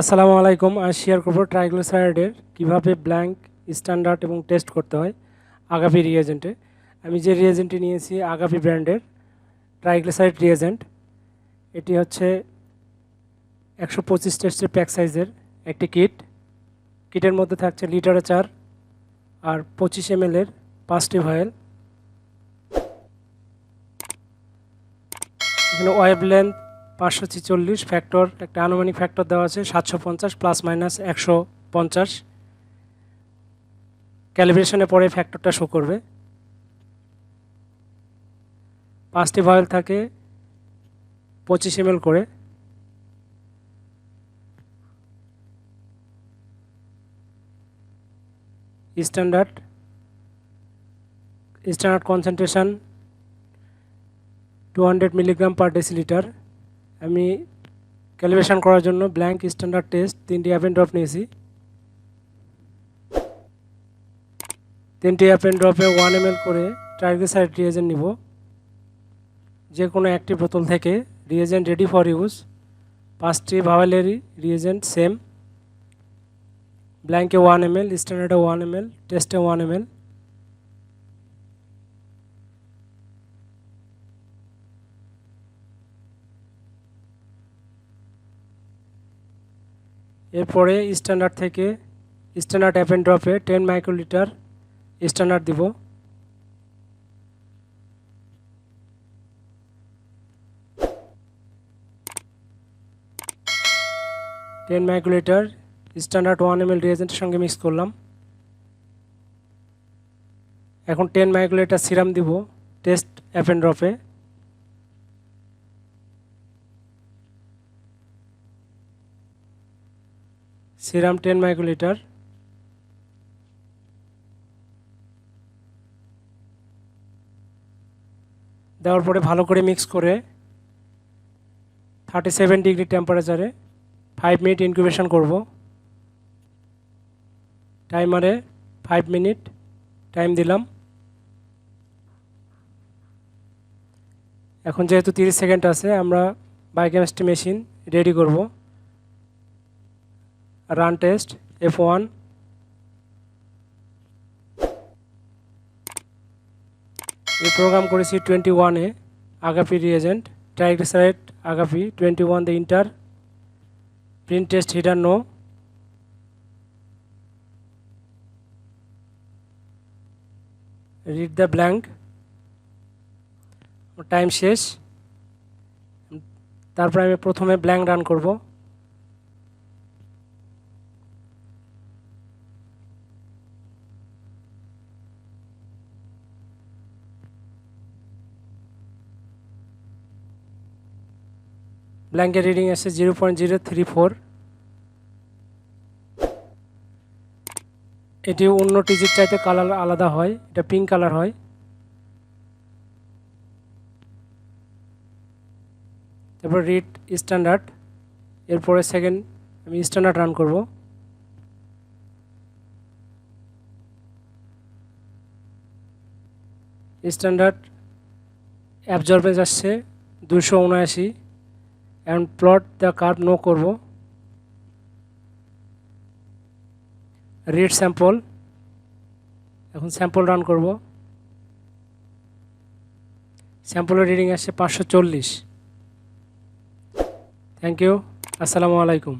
আসসালামু আলাইকুম, আজ শেয়ার করব ট্রাইগ্লোসাইডের কীভাবে ব্ল্যাঙ্ক স্ট্যান্ডার্ড এবং টেস্ট করতে হয় আগাপি রিয়েজেন্টে। আমি যে রিয়েজেন্টটি নিয়েছি আগাপি ব্র্যান্ডের ট্রাইগ্লোসাইড রিয়েজেন্ট। এটি হচ্ছে একশো পঁচিশ টেস্টের প্যাক সাইজের একটি কিট। কিটের মধ্যে থাকছে লিটারেচার আর পঁচিশ এম এর পাঁচটি ভয়েল এখানে ওয়েব লেন্থ পাঁচশো ছিচল্লিশ ফ্যাক্টর একটা আনুমানিক ফ্যাক্টর দেওয়া আছে, সাতশো পঞ্চাশ প্লাস মাইনাস একশো পঞ্চাশ। ক্যালিব্রেশনে পরে ফ্যাক্টরটা শো করবে। পাঁচটি ভয়েল থাকে, পঁচিশ এম করে। Standard standard concentration two hundred milligram per decilitre আমি ক্যালিব্রেশন করার জন্য ব্ল্যাঙ্ক স্ট্যান্ডার্ড টেস্ট তিনটি অ্যাপেন ড্রপ নিয়েছি। তিনটি অ্যাপেন ড্রপে ওয়ান এম করে ট্রাইগ্লিসাইড রিয়েজেন্ট নিব। যে কোনো একটি বোতল থেকে রিয়েজেন্ট রেডি ফর ইউজ পাঁচটি ভাওয়ালেরই রিয়েজেন্ট সেম ব্ল্যাঙ্কে ওয়ান এম এল স্ট্যান্ডার্ডে ওয়ান এম এল টেস্টে ওয়ান এম এল এরপরে স্ট্যান্ডার্ড থেকে স্ট্যান্ডার্ড অ্যাপেন ড্রপে টেন মাইক্রোলিটার স্ট্যান্ডার্ড দিব। Ten microlitre standard one M L রিয়েজেন্টের সঙ্গে মিক্স করলাম। এখন টেন মাইক্রোলিটার সিরাম দিব টেস্ট অ্যাপেন ড্রপে সিরাম টেন মাইক্রোলিটার। দেওয়ার পরে ভালো করে মিক্স করে থার্টি সেভেন ডিগ্রি টেম্পারেচারে ফাইভ মিনিট ইনকিউবেশন করব। টাইমারে ফাইভ মিনিট টাইম দিলাম। এখন যেহেতু তিরিশ সেকেন্ড আছে, আমরা বায়োকেমিস্ট্রি মেশিন রেডি করব। রান টেস্ট এফ ওয়ান এই প্রোগ্রাম করেছি টোয়েন্টি ওয়ানে Agappe reagent triglyceride Agappe twenty one the enter print test header no read the blank time শেষ. তারপরে আমি প্রথমে ব্ল্যাঙ্ক রান করব। ব্ল্যাঙ্কের রিডিং আসছে zero point zero three four এটি অন্য টিজির চাইতে কালার আলাদা হয়, এটা পিঙ্ক কালার হয়। তারপর রিড স্ট্যান্ডার্ড এরপরে সেকেন্ড আমি স্ট্যান্ডার্ড রান করব। স্ট্যান্ডার্ড অ্যাবজর্বেন্স আসছে দুশো উনআশি। এখন প্লট দ্য কার্ভ নো করব রিড স্যাম্পল এখন স্যাম্পল রান করব। স্যাম্পলের রিডিং আসছে পাঁচশো চল্লিশ। থ্যাংক ইউ আসসালামু আলাইকুম।